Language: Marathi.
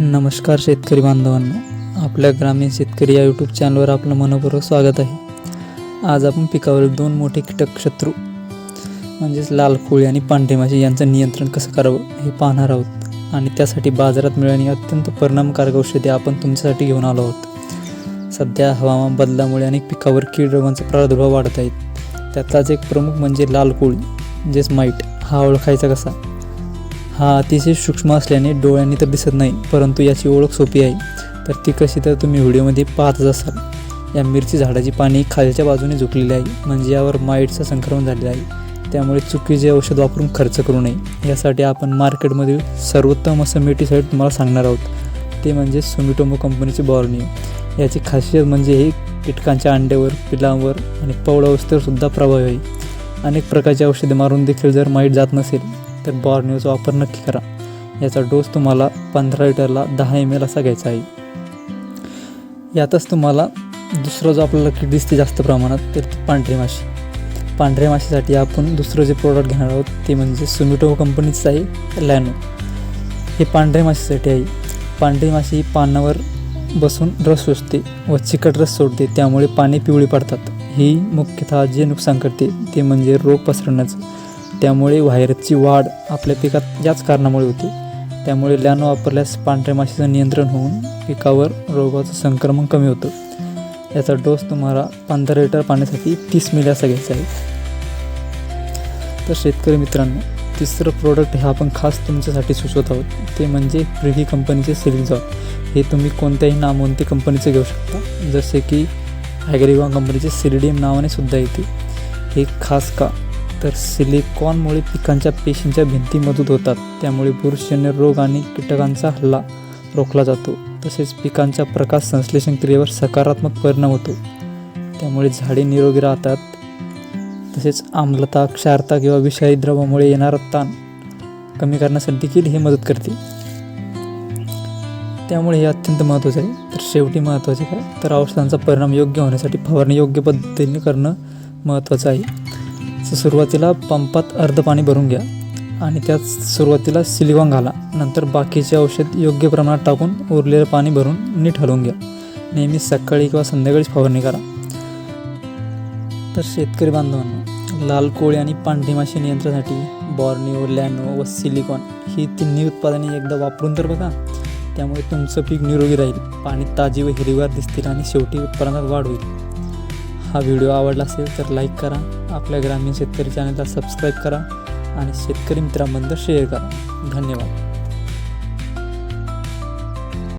नमस्कार शेतकरी बांधवांनो. आपल्या ग्रामीण शेतकरी या यूट्यूब चॅनलवर आपलं मनपूर्वक स्वागत आहे. आज आपण पिकावरील दोन मोठे कीटक शत्रू म्हणजेच लाल कोळी आणि पांढरे माशी यांचं नियंत्रण कसं करावं हे पाहणार आहोत. आणि त्यासाठी बाजारात मिळणारी अत्यंत परिणामकारक औषधे आपण तुमच्यासाठी घेऊन आलो आहोत. सध्या हवामान बदलामुळे अनेक पिकावर कीड रोगांचा प्रादुर्भाव वाढत आहेत त्यातलाच एक प्रमुख म्हणजे लाल कोळी म्हणजेच माईट. हा ओळखायचा कसा? हा अतिशय सूक्ष्म असल्याने डोळ्यांनी तर दिसत नाही परंतु याची ओळख सोपी आहे. तर ती कशी तर तुम्ही व्हिडिओमध्ये पाहतच असाल. या मिरची झाडाची पाणी खालच्या बाजूने झुकलेली आहे म्हणजे यावर माईटचं संक्रमण झालेलं आहे. त्यामुळे चुकीचे औषध वापरून खर्च करू नये. यासाठी आपण मार्केटमधील सर्वोत्तम असं मेटीसाईड तुम्हाला सांगणार आहोत. ते म्हणजे सुमिटोमो कंपनीचे बॉर्निओ. याची खासियत म्हणजे हे कीटकांच्या अंड्यावर पिलांवर आणि पवळावस्थेवर सुद्धा प्रभावी आहे. अनेक प्रकारची औषधे मारून देखील जर माईट जात नसेल तर बॉर्निओचा वापर नक्की करा. याचा डोस तुम्हाला पंधरा लिटरला दहा एम एल असा घ्यायचा आहे. यातच तुम्हाला दुसरा जो आपल्याला किट दिसते जास्त प्रमाणात तर पांढरी माशी. पांढऱ्या माशीसाठी आपण दुसरं जे प्रोडक्ट घेणार आहोत ते म्हणजे सुमिटो कंपनीचं आहे लॅनो हे पांढऱ्या माशीसाठी आहे. पांढरी माशी ही पानावर बसून रस शोषते व चिकट रस सोडते त्यामुळे पाने पिवळी पडतात. ही मुख्यतः जे नुकसान करते ते म्हणजे रोग पसरवण्याचं त्यामुळे व्हायरसची वाढ आपल्या पिकात याच कारणामुळे होते. त्यामुळे लॅनो वापरल्यास पांढऱ्या माशीचं नियंत्रण होऊन पिकावर रोगाचं संक्रमण कमी होतं. याचा डोस तुम्हाला पंधरा लिटर पाण्यासाठी तीस मिली असा घ्यायचा आहे. तर शेतकरी मित्रांनो तिसरं प्रोडक्ट हे आपण खास तुमच्यासाठी सुचवत आहोत. ते म्हणजे प्रिव्ही कंपनीचे सिलिंग जॉब हे तुम्ही कोणत्याही नामवंती कंपनीचे घेऊ शकता. जसे की ॲग्रिवा कंपनीचे सिरिडियम नावाने सुद्धा येते. हे खास का? तर सिलिकॉनमुळे पिकांच्या पेशींच्या भिंती मजबूत होतात. त्यामुळे बुरशीजन्य रोग आणि कीटकांचा हल्ला रोखला जातो. तसेच पिकांच्या प्रकाश संश्लेषण क्रियेवर सकारात्मक परिणाम होतो. त्यामुळे झाडे निरोगी राहतात. तसेच आम्लता क्षारता किंवा विषारी द्रवामुळे येणारा ताण कमी करण्यासाठी देखील हे मदत करते. त्यामुळे हे अत्यंत महत्त्वाचं आहे. तर शेवटी महत्त्वाचे काय? तर औषधांचा परिणाम योग्य होण्यासाठी फवारणी योग्य पद्धतीने करणं महत्त्वाचं आहे. सो सुरुवातीला पंपात अर्ध पाणी भरून घ्या आणि त्यात सुरुवातीला सिलिकॉन घाला. नंतर बाकीचे औषध योग्य प्रमाणात टाकून उरलेलं पाणी भरून नीट हलवून घ्या. नेहमी सकाळी किंवा संध्याकाळीच फवारणी करा. तर शेतकरी बांधवांना लाल कोळी आणि पांढरी माशी नियंत्रणासाठी बॉर्निओ लॅनो व सिलिकॉन ही तिन्ही उत्पादने एकदा वापरून तर बघा. त्यामुळे तुमचं पीक निरोगी राहील. पाणी ताजी व हिरवीगार दिसतील आणि शेवटी उत्पादनात वाढ होईल. हा व्हिडिओ आवडला असेल तर लाईक करा. आपल्या ग्रामीण शेतकरी चॅनलला सबस्क्राईब करा आणि शेतकरी मित्रांबद्दल शेअर करा. धन्यवाद.